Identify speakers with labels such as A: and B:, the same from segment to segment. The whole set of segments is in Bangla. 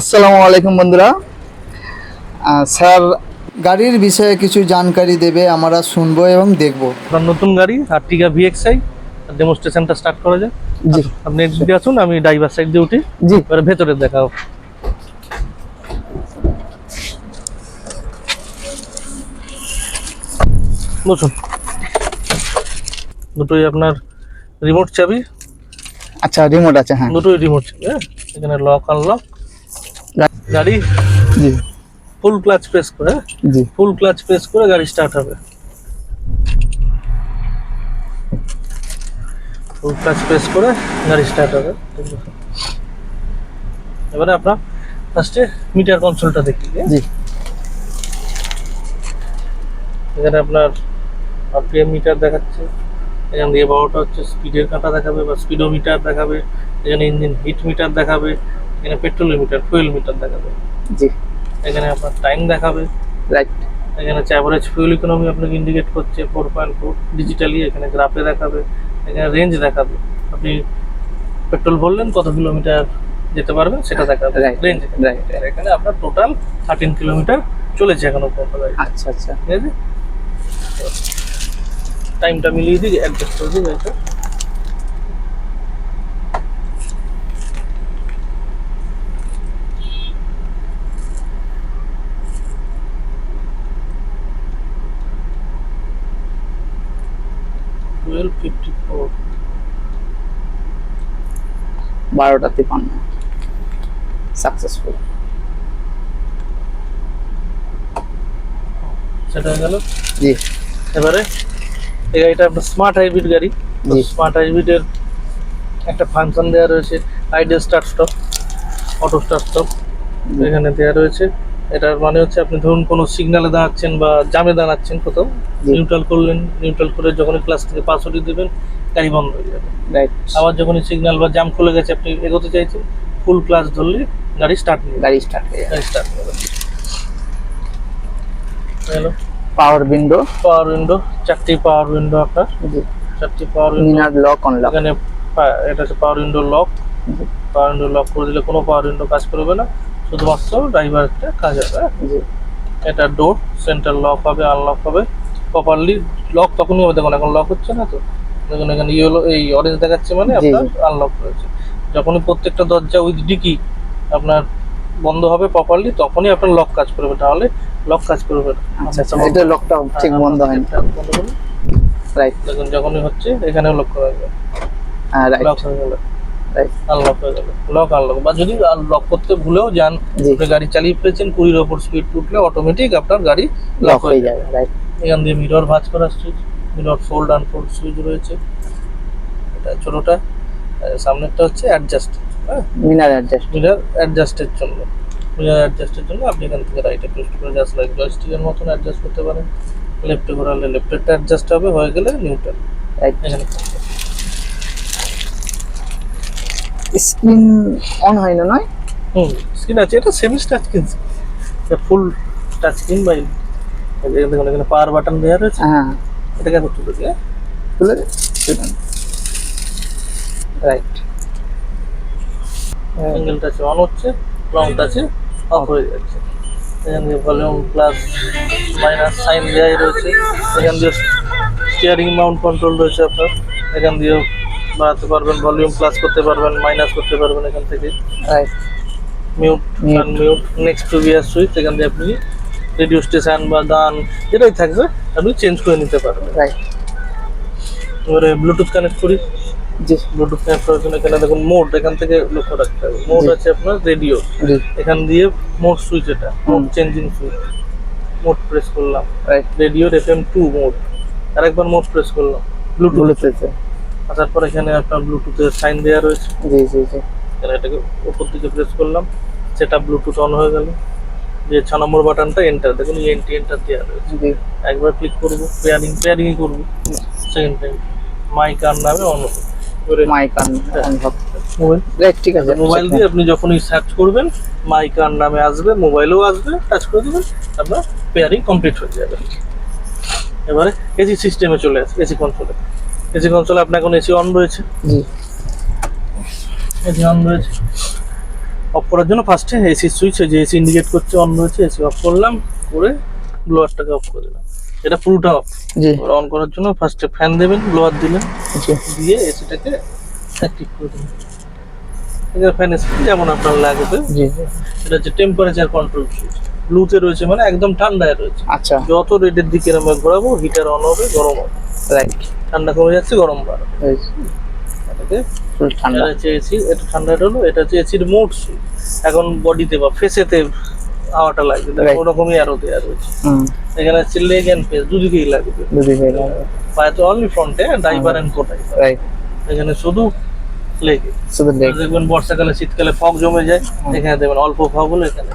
A: আসসালামু আলাইকুম বন্ধুরা। স্যার গাড়ির বিষয়ে কিছু জানকারি দেবে আমরা শুনব এবং দেখব।
B: আপনার নতুন গাড়ি আর্টিকা ভিএক্সআই ডেমনস্ট্রেশনটা স্টার্ট করা যায়
A: জি।
B: আপনি এদিকে আসুন আমি ড্রাইভার সাইড দিয়ে উঠি।
A: জি।
B: এবারে ভেতরে দেখাও। বসুন। দুটোই আপনার রিমোট চাবি।
A: আচ্ছা রিমোট আছে হ্যাঁ।
B: দুটোই রিমোট চাবি হ্যাঁ। এখানে লক আনলক গাড়ি?
A: জি।
B: ফুল ক্লাচ প্রেস করে?
A: জি।
B: ফুল ক্লাচ প্রেস করে গাড়ি স্টার্ট হবে। ফুল ক্লাচ প্রেস করে গাড়ি স্টার্ট হবে। এবারে আপনার ফার্স্টে মিটার কনসোলটা দেখি হ্যাঁ?
A: জি।
B: এখানে আপনার আরপিএম মিটার দেখাচ্ছে। এখান দিয়ে বড়টা হচ্ছে স্পিডের কাঁটা দেখাবে বা স্পিডোমিটার দেখাবে। এখানে ইঞ্জিন হিট মিটার দেখাবে। এখানে পেট্রোল মিটার ফুয়েল মিটার দেখাবে।
A: জি।
B: এখানে আপনার টাইম দেখাবে।
A: রাইট
B: এখানে অ্যাভারেজ ফুয়েল ইকোনমি আপনাকে ইন্ডিকেট করছে ফোর পয়েন্ট ফোর ডিজিটালি এখানে গ্রাফে দেখাবে এখানে রেঞ্জ দেখাবে। আপনি পেট্রোল ভরলেন কত কিলোমিটার যেতে পারবেন সেটা দেখাবে। রেঞ্জ এখানে। আপনার টোটাল থার্টিন কিলোমিটার চলেছে এখনও পর্যন্ত
A: আচ্ছা আচ্ছা।
B: ঠিক আছে? টাইমটা মিলিয়ে দিই অ্যাডজাস্ট করে দিই টুয়েলভ ফিফটি ফোর
A: বারোটা তিপান্ন। সাকসেসফুল
B: সেটা হয়ে গেল?
A: জি।
B: এবারে এই গাড়িটা আপনার স্মার্ট হাইব্রিড গাড়ি। স্মার্ট হাইব্রিডের একটা ফাংশন দেওয়া রয়েছে। Idle start stop auto start stop এখানে দেওয়া রয়েছে। এটার মানে হচ্ছে আপনি ধরুন কোনো সিগনালে দাঁড়াচ্ছেন বা জামে দাঁড়াচ্ছেন কোথাও নিউট্রাল করলেন নিউট্রাল করে যখনই ক্লাস থেকে পাস উঠিয়ে দেবেন গাড়ি বন্ধ হয়ে যাবে। আবার যখনই সিগন্যাল বা জাম খুলে গেছে আপনি এগোতে চাইছেন ফুল ক্লাস ধরলে গাড়ি স্টার্ট
A: গাড়ি স্টার্ট হয়ে
B: গাড়ি স্টার্ট নেবে hello.
A: Power window
B: power window চারটি পাওয়ার উইন্ডো আপনার চারটি পাওয়ার উইন্ডো
A: লক অনলক
B: এখানে এটা হচ্ছে power window lock power window lock করে দিলে কোনো পাওয়ার উইন্ডো কাজ করবে না। শুধুমাত্র ড্রাইভারটা কাজ হ্যাঁ?
A: জি।
B: এটা ডোর সেন্টার লক হবে আনলক হবে। প্রপারলি লক তখনই হবে দেখুন এখন লক হচ্ছে না তো? দেখুন এখানে ইয়েলো এই অরেঞ্জ দেখাচ্ছে মানে আপনার আনলক রয়েছে। যখনই প্রত্যেকটা দরজা উইথ ডিকি আপনার বন্ধ হবে প্রপারলি তখনই আপনার লক কাজ করবে। তাহলে লক কাজ করবে না।
A: আচ্ছা আচ্ছা এটা লকটা ঠিক বন্ধ
B: বন্ধ করুন।
A: রাইট
B: দেখুন যখনই হচ্ছে এখানেও লক করা যাবে।
A: হ্যাঁ
B: লক হয়ে গেল।
A: রাইট
B: আনলক হয়ে গেল লক আনলক বা যদি লক করতে ভুলেও যান আপনি গাড়ি চালিয়ে ফেলেছেন কুড়ির ওপর স্পিড উঠলে অটোমেটিক আপনার গাড়ি
A: লক হয়ে যাবে। রাইট
B: এখান দিয়ে মিরর ভাঁজ করা switch mirror fold unfold switch রয়েছে। এটা ছোটটা সামনেরটা হচ্ছে অ্যাডজাস্ট হ্যাঁ?
A: মিনার অ্যাডজাস্ট
B: মিরর অ্যাডজাস্টের জন্য। মিরর অ্যাডজাস্টের জন্য আপনি এখান থেকে রাইটে প্রেস করে জাস্ট লাইক জয়স্টিকের মতন অ্যাডজাস্ট করতে পারেন। লেফটে ঘোরালে লেফটেরটা অ্যাডজাস্ট হবে হয়ে গেলে নিউট্রাল
A: রাইট
B: এখানে
A: স্ক্রিন অন হয় না নয়?
B: হুম স্ক্রিন আছে এটা সেমি টাচ স্ক্রিন এটা ফুল টাচ স্ক্রিন বাই দেখুন এখানে পাওয়ার বাটন দেওয়া রয়েছে।
A: হ্যাঁ।
B: এটাকে করতে পারি হ্যাঁ?
A: খুলে রাইট
B: সিঙ্গেল টাচে অন হচ্ছে লং টাচে অফ হয়ে যাচ্ছে। এখান দিয়ে ভলিউম প্লাস মাইনাস সাইন দেওয়াই রয়েছে। এখান দিয়ে স্টিয়ারিং মাউন্ট কন্ট্রোল রয়েছে আপনার। এখান দিয়েও বাড়াতে পারবেন ভলিউম প্লাস করতে পারবেন মাইনাস করতে পারবেন এখান থেকে।
A: Right
B: mute. Unmute next to bear switch এখান দিয়ে আপনি রেডিও স্টেশন বা গান যেটাই থাকবে আপনি চেঞ্জ করে নিতে পারবেন।
A: রাইট
B: এবারে ব্লুটুথ কানেক্ট করি।
A: জি।
B: ব্লুটুথ কানেক্ট করার জন্য এখানে দেখুন মোড এখান থেকে লক্ষ্য রাখতে হবে। মোড আছে আপনার রেডিও এখান দিয়ে মোড সুইচ এটা mode changing switch mode press করলাম।
A: রাইট
B: রেডিওর এফ এম টু মোড আরেকবার মোড প্রেস করলাম। ব্লুটুথ
A: ব্লুটুথে
B: আসার পর এখানে আপনার ব্লুটুথের সাইন দেওয়া রয়েছে।
A: জি জি জি।
B: এখানে এটাকে উপর দিকে প্রেস করলাম। সেটা ব্লুটুথ অন হয়ে গেল। যে ছ নম্বর বাটনটা এন্টার দেখুন এনটি এন্টার দেওয়া রয়েছে। একবার ক্লিক করব পেয়ারিং পেয়ারিংই করব। সেকেন্ড টাইম মাইক আর নামে অন হবে।
A: অন অন
B: মোবাইল
A: ঠিক আছে।
B: মোবাইল দিয়ে আপনি যখনই সার্চ করবেন মাইকার নামে আসবে মোবাইলেও আসবে টাচ করে দেবেন আপনার পেয়ারিং কমপ্লিট হয়ে যাবে। এবারে এসি সিস্টেমে চলে আসে এসি কনসোলে এসি কনসোলে আপনার এখন এসি অন রয়েছে?
A: জি।
B: এসি অন রয়েছে? অফ করার জন্য ফার্স্টে এসি সুইচ যে এসি ইন্ডিকেট করছে অন রয়েছে এসি অফ করলাম করে ব্লোয়ারটাকে অফ করে দিলাম। এটা পুরোটা অফ
A: জি।
B: অন করার জন্য ফার্স্টে ফ্যান দেবেন ব্লোয়ার দিলেন দিয়ে এসিটাকে অ্যাক্টিভ করে দেবেন এখানে ফ্যান স্পিড যেমন আপনার লাগবে।
A: জি।
B: এটা হচ্ছে টেম্পারেচার কন্ট্রোল সুইচ ব্লুতে রয়েছে মানে একদম ঠান্ডায় রয়েছে।
A: আচ্ছা।
B: যত রেটের দিকে আমরা ঘোরাবো হিটার অন হবে গরম হবে।
A: রাইট
B: ঠান্ডা কমে যাচ্ছে গরম বাড়বে। এটাকে
A: ঠান্ডা।
B: এটা এটা ঠান্ডা হলো এটা মোড সুইচ এখন বডিতে বা ফেসেতে হাওয়াটা লাগবে ওরকমই আরও দেওয়া রয়েছে।
A: হুম।
B: এখানে হচ্ছে লেগ অ্যান্ড ফেস দুদিকেই লাগবে।
A: বুঝি গেল
B: পায়ে তো অনলি ফ্রন্টে ড্রাইভার অ্যান্ড কোটাই
A: রাইট
B: এখানে শুধু লেগে
A: শুধু দেখ
B: দেখবেন বর্ষাকালে শীতকালে ফগ জমে যায়। এখানে দেবেন অল্প ফগ হলো এখানে।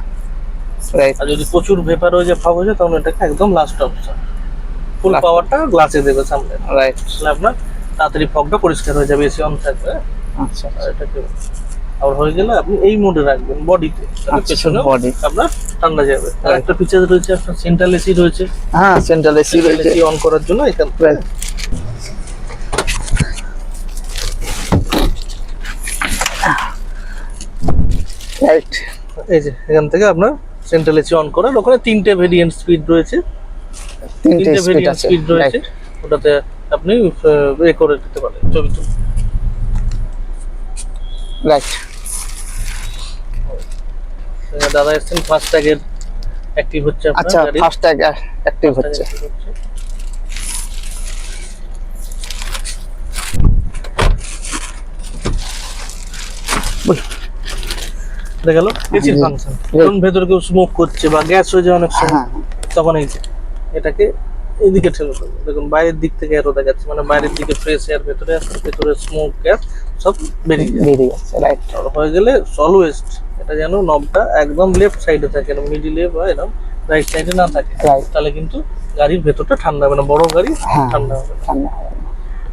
B: আর যদি প্রচুর ভেপার হয়ে যায় ফগ হয়ে যায় তখন এটাকে একদম লাস্ট অপশন ফুল পাওয়ারটা গ্লাসে দেবে সামনে।
A: রাইট
B: তাহলে আপনার তাড়াতাড়ি ফগটা পরিষ্কার হয়ে যাবে এসি অন থাকবে।
A: আচ্ছা
B: আর এটাকে আর হয়ে গেলে আপনি এই মোডে রাখবেন বডিতে
A: আচ্ছা,
B: পেছনে
A: body।
B: আপনার ঠান্ডা যাবে। আর একটা ফিচার রয়েছে আপনার সেন্ট্রাল এসি রয়েছে।
A: হ্যাঁ সেন্ট্রাল এসি রয়েছে।
B: এসি অন করার জন্য এখান
A: রাইট
B: এই যে এখান থেকে আপনার সেন্ট্রাল এসি অন করার ওখানে তিনটে ভেরিয়েন্ট স্পিড রয়েছে।
A: তিনটে
B: ভেরিয়েন্ট স্পিড রয়েছে। ওটাতে আপনি এ করে দিতে পারেন ছবি তুলে
A: রাইট
B: দাদা এসছেন ফাস্ট ট্যাগের অ্যাক্টিভ হচ্ছে আপনার
A: আচ্ছা
B: ফাস্ট
A: ফার্স্ট ট্যাগ অ্যাক্টিভ হচ্ছে।
B: দেখা গেল? এসির ফাংশন যখন ভেতরে কেউ স্মোক করছে বা গ্যাস হয়ে যায় অনেক সময়
A: হ্যাঁ।
B: তখন এই এটাকে এইদিকে ঠেলে দেবো। দেখুন বাইরের দিক থেকে এরো দেখাচ্ছে মানে বাইরের দিকে ফ্রেশ এয়ার ভেতরে আসছে ভেতরে স্মোক গ্যাস সব বেরিয়ে
A: বেরিয়ে যাচ্ছে রাইট
B: হয়ে গেলে অলওয়েজ এটা যেন নবটা একদম লেফট সাইডে থাকে এরকম মিডিলে বা এরকম রাইট সাইডে না থাকে তাহলে কিন্তু গাড়ির ভেতরটা ঠান্ডা হবে না বড় গাড়ি
A: হ্যাঁ।
B: ঠান্ডা হবে। না।
A: ঠান্ডা হবে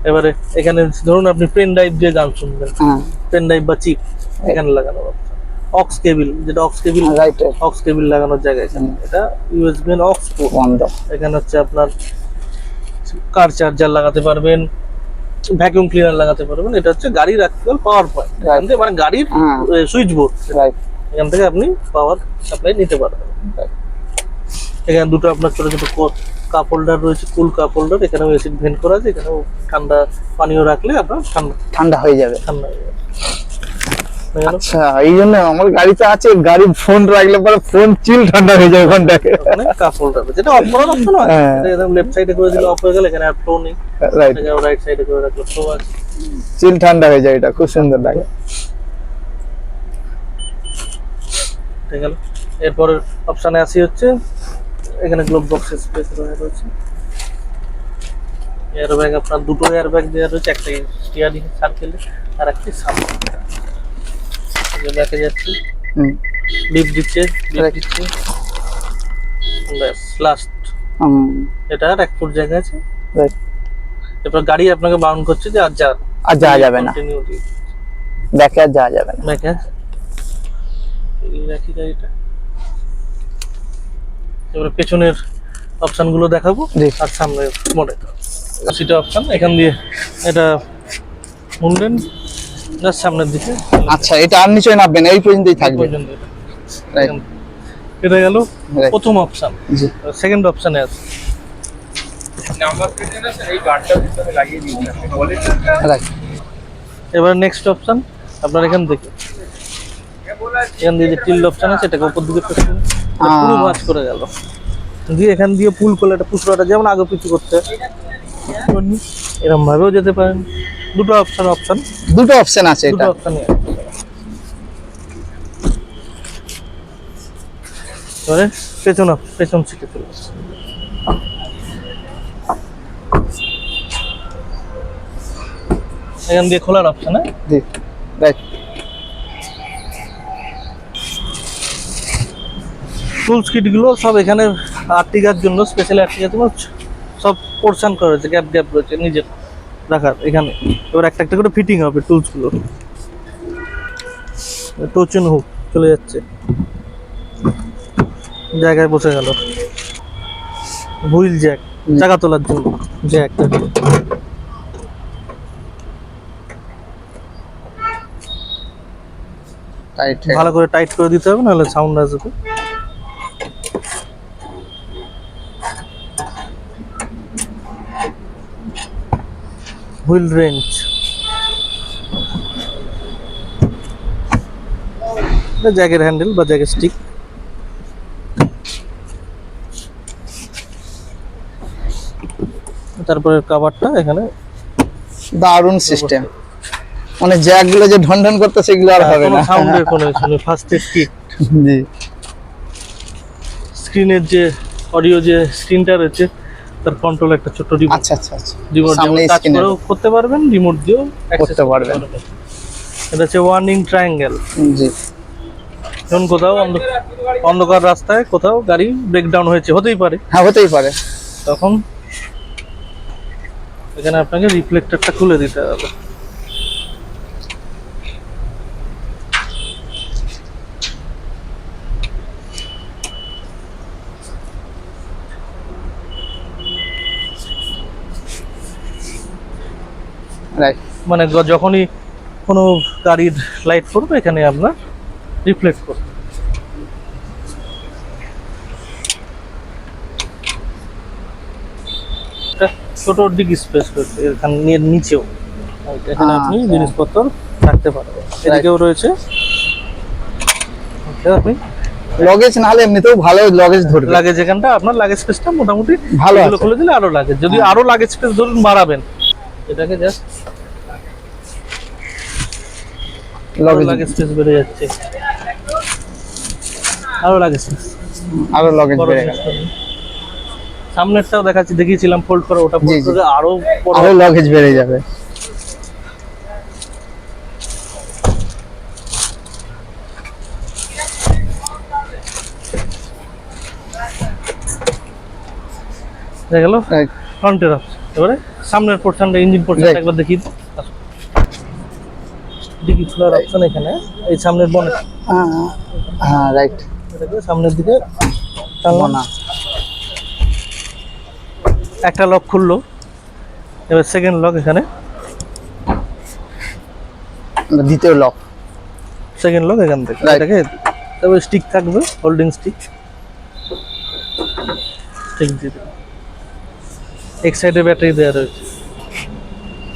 B: এবারে এখানে ধরুন আপনি পেন ড্রাইভ দিয়ে গান শুনবেন।
A: হ্যাঁ।
B: পেন ড্রাইভ বা চিপ এখানে লাগানো অক্স কেবিল যেটা aux cable
A: right
B: aux cable লাগানোর জায়গা এখানে। এটা ইউএসবি অক্স পোর্ট
A: বন্ধ।
B: এখানে হচ্ছে আপনার কার চার্জার লাগাতে পারবেন ভ্যাকুয়াম ক্লিনার লাগাতে পারবেন। এটা হচ্ছে গাড়ির অ্যাকচুয়াল পাওয়ার পয়েন্ট মানে গাড়ির
A: হ্যাঁ
B: সুইচ বোর্ড
A: রাইট
B: এখান থেকে আপনি পাওয়ার সাপ্লাই নিতে পারবেন। এখানে দুটো আপনার ছোট ছোট কাপ হোল্ডার রয়েছে কুল কাপ হোল্ডার এখানেও এসিড ভেন্ট করা আছে এখানেও ঠান্ডা পানীয় রাখলে আপনার ঠান্ডা
A: ঠান্ডা হয়ে যাবে।
B: ঠান্ডা হয়ে যাবে। হয়ে?
A: আচ্ছা এই জন্য আমার গাড়িতে আছে গাড়ি ফোন রাখলে পরে ফোন চিল ঠান্ডা হয়ে যায় ওখান থেকে।
B: ওখানে কাপ হোল্ডার যেটা অফ করার অপশন হ্যাঁ। একদম লেফট সাইডে করে দিলে অফ হয়ে গেলে এখানে আর ফ্লো নেই।
A: রাইট
B: রাইট সাইডে করে রাখলে ফ্লো আছে।
A: চিল ঠান্ডা হয়ে যায় এটা খুব সুন্দর লাগে।
B: ঠিক গেল। এরপরের অপশানে আসি হচ্ছে এখানে গ্লোব বক্স স্পেস রয়েছে। এয়ার ব্যাগ আপনার দুটো এয়ার ব্যাগ দেওয়া রয়েছে একটা স্টিয়ারিং সার্কেলে আর একটি সামনে। ব্যাকে যাচ্ছি।
A: হুম।
B: দিচ্ছে লিপ দিচ্ছে। ব্যাস লাস্ট
A: হুম,
B: এটা আর এক ফুট জায়গা আছে. এরপর গাড়ি আপনাকে বাউন্ড করছে যে আর যা
A: আর যাওয়া যাবে না। ব্যাকে আর যাওয়া যাবে না।
B: ব্যাকে রাখি গাড়িটা। এবারে পেছনের অপশনগুলো দেখাবো। আর সামনে মোড়ে। সেটা অপশন এখান দিয়ে এটা মুন্ডেন। জাস্ট সামনের দিকে।
A: আচ্ছা এটা আর নিচে নামবে না এই পর্যন্তই। থাকবে
B: এটা। গেল প্রথম অপশন সেকেন্ড অপশনে আছে।
C: নাম্বার প্লেটে না স্যার এই গানটা ভিতরে লাগিয়ে দিয়েছিলাম বলে
A: রাইট
B: এবার নেক্সট অপশন আপনার এখান থেকে। এখান দিয়ে যে টিল্ড অপশন আছে এটাকে উপর দিকে press করুন। পুরো ভাঁজ করে গেল। দিয়ে এখান দিয়ে পুল করলে এটা পুষড়াটা যেমন আগে পিছু করতে। এরকম ভাবেও যেতে পারেন। দুটো অপশন অপশন
A: দুটো অপশন আছে এটা।
B: এবারে পেছন পেছন সিটে চলে এখান দিয়ে খোলার অপশন হ্যাঁ
A: জি রাইট
B: টুলস কিটগুলো সব এখানে আর্টিকার জন্য স্পেশাল আর্টিকার জন্য পোর্শন করা রয়েছে গ্যাপ গ্যাপ রয়েছে নিজের রাখার এখানে। এবার একটা একটা করে ফিটিং হবে টুলসগুলো টোচন হুক চলে যাচ্ছে। জায়গায় বসে গেল। হুইল জ্যাক চাকা তোলার জন্য। জ্যাক
A: টাইট
B: ভালো করে টাইট করে দিতে হবে নাহলে সাউন্ড আসবে। হুইল রেঞ্জ জ্যাকের হ্যান্ডেল বা জ্যাকের স্টিক। তারপরে কাভারটা এখানে।
A: দারুণ সিস্টেম। মানে জ্যাকগুলো যে ঢন ঢন করতে সেগুলো আর হবে না।
B: সাউন্ডের কোনো ফার্স্ট এড কিট
A: জি।
B: স্ক্রিনের যে অডিও যে স্ক্রিনটা রয়েছে তার কন্ট্রোল একটা ছোট রিমোট
A: আচ্ছা আচ্ছা আচ্ছা।
B: রিমোট
A: সামনে কাজ
B: করেও করতে পারবেন রিমোট দিয়েও
A: করতে পারবেন।
B: এটা হচ্ছে ওয়ার্নিং ট্রায়াঙ্গেল
A: জি।
B: যখন কোথাও অন্ধ- অন্ধকার রাস্তায় কোথাও গাড়ি ব্রেকডাউন হয়েছে হতেই পারে।
A: হ্যাঁ হতেই পারে।
B: তখন এখানে আপনাকে রিফ্লেক্টরটা খুলে দিতে হবে। মানে যখনই কোনো গাড়ির লাইট পড়বে এখানে আপনার রিফ্লেক্ট করবে। ছোট ডিগ স্পেস এখানে নিচেও। এখানে আপনি
A: আচ্ছা।
B: জিনিসপত্র রাখতে পারবেন। এদিকেও রয়েছে। আপনি
A: লগেজ না হলে এমনিতেও ভালো লগেজ ধরবে।
B: লাগেজ এখানটা আপনার লাগেজ স্পেসটা মোটামুটি
A: ভালো
B: খুলে দিলে আরও লাগেজ যদি আরও লাগেজ স্পেস ধরুন বাড়াবেন এটাকে জাস্ট
A: লগেজ
B: লাগেজ স্পেস বেড়ে যাচ্ছে। আরও লাগেজ স্পেস
A: আরও লগেজ
B: বেড়ে
A: গেল।
B: সামনেরটাও দেখাচ্ছি দেখিয়েছিলাম ফোল্ড করে ওটা ফোল্ড করে আরও
A: আরও লগেজ বেড়ে যাবে।
B: হয়ে গেল? ফ্রন্টের অপশন এবারে? সামনের পোর্শনটা ইঞ্জিন পোর্শনটা. একবার দেখি। ডিকি খোলার অপশন এখানে। এই সামনের বনেট
A: হ্যাঁ, হ্যাঁ রাইট
B: এটাকে সামনের দিকে টানলাম। একটা লক খুললো। এবার সেকেন্ড লক এখানে।
A: দ্বিতীয় লক
B: সেকেন্ড লক এখান থেকে. এটাকে তারপরে স্টিক থাকবে হোল্ডিং স্টিক স্টিক দিয়ে এক সাইডে ব্যাটারি দেওয়া রয়েছে।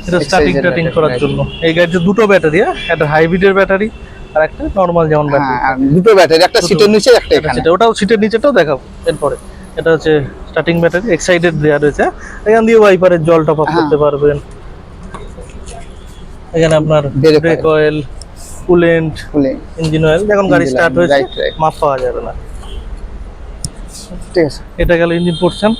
B: এটা স্টার্টিং টার্টিং করার জন্য। এই গাড়িতে দুটো ব্যাটারি একটা হাইব্রিডের ব্যাটারি আর একটা নর্মাল যেমন ব্যাটারি।
A: হ্যাঁ দুটো ব্যাটারি একটা সিটের নিচে একটা এখানে।
B: সেটা ওটাও সিটের নিচেটাও দেখাবো এরপরে। এটা হচ্ছে স্টার্টিং ব্যাটারি এক্সাইটেড দেওয়া রয়েছে। এখান দিয়ে ওয়াইপারের জল টপ আপ
A: হ্যাঁ।
B: করতে পারবেন। এখানে আপনার brake oil coolant engine oil যখন গাড়ি স্টার্ট হয়েছে. মাপ পাওয়া যাবে না।
A: ঠিক আছে।
B: এটা গেল ইঞ্জিন পোর্শন